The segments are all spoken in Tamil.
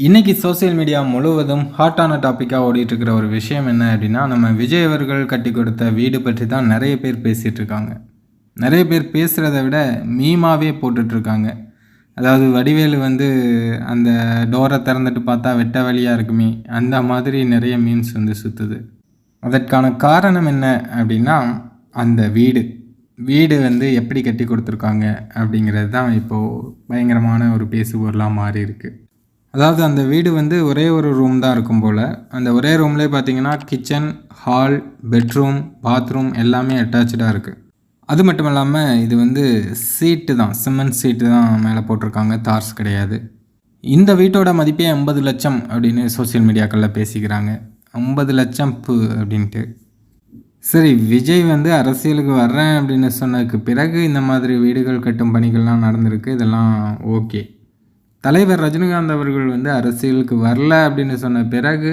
இன்றைக்கி சோஷியல் மீடியா முழுவதும் ஹாட்டான டாப்பிக்காக ஓடிட்டுருக்கிற ஒரு விஷயம் என்ன அப்படின்னா நம்ம விஜய் அவர்கள் கட்டி கொடுத்த வீடு பற்றி தான் நிறைய பேர் பேசிகிட்டு இருக்காங்க நிறைய பேர் பேசுகிறத விட மீமாவே போட்டுட்ருக்காங்க அதாவது வடிவேலு வந்து அந்த டோரை திறந்துட்டு பார்த்தா வெட்ட வழியாக இருக்குமே அந்த மாதிரி நிறைய மீம்ஸ் வந்து சுற்றுது அதற்கான காரணம் என்ன அப்படின்னா அந்த வீடு. வீடு வந்து எப்படி கட்டி கொடுத்துருக்காங்க அப்படிங்கிறது தான் இப்போது பயங்கரமான ஒரு பேசுபொருளாக மாறி இருக்குது அதாவது அந்த வீடு வந்து ஒரே ஒரு ரூம் தான் இருக்கும் போல். அந்த ஒரே ரூம்லேயே பார்த்தீங்கன்னா கிச்சன் ஹால் பெட்ரூம் பாத்ரூம் எல்லாமே அட்டாச்சாக இருக்குது அது மட்டும் இல்லாமல் இது வந்து சீட்டு தான். சிமெண்ட் சீட்டு தான் மேலே போட்டிருக்காங்க. தார்ஸ் கிடையாது. இந்த வீட்டோட மதிப்பே ஐம்பது லட்சம் அப்படின்னு சோஷியல் மீடியாக்களில் பேசிக்கிறாங்க. ஐம்பது லட்சம் பு அப்படின்ட்டு. சரி விஜய் வந்து அரசியலுக்கு வர்றேன் அப்படின்னு சொன்னதுக்கு பிறகு இந்த மாதிரி வீடுகள் கட்டும் பணிகள்லாம் நடந்திருக்கு. இதெல்லாம் ஓகே. தலைவர் ரஜினிகாந்த் அவர்கள் வந்து அரசியலுக்கு வரல அப்படின்னு சொன்ன பிறகு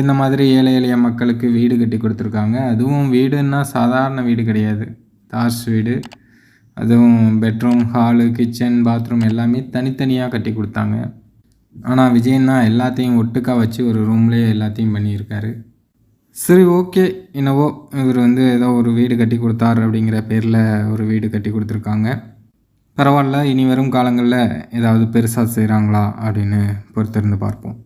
இந்த மாதிரி ஏழை எளிய மக்களுக்கு வீடு கட்டி கொடுத்துருக்காங்க. அதுவும் வீடுன்னா சாதாரண வீடு கிடையாது. தார்ஸ் வீடு அதுவும் பெட்ரூம் ஹாலு கிச்சன் பாத்ரூம் எல்லாமே தனித்தனியாக கட்டி கொடுத்தாங்க. ஆனால் விஜயன்னா எல்லாத்தையும் ஒட்டுக்கா வச்சு ஒரு ரூம்லேயே எல்லாத்தையும் பண்ணியிருக்காரு. சரி ஓகே. என்னவோ இவர் வந்து ஏதோ ஒரு வீடு கட்டி கொடுத்தார் அப்படிங்கிற பேரில் ஒரு வீடு கட்டி கொடுத்துருக்காங்க. பரவாயில்ல இனி வரும் காலங்களில் ஏதாவது பெருசாக செய்கிறாங்களா அப்படின்னு பொறுத்திருந்து பார்ப்போம்.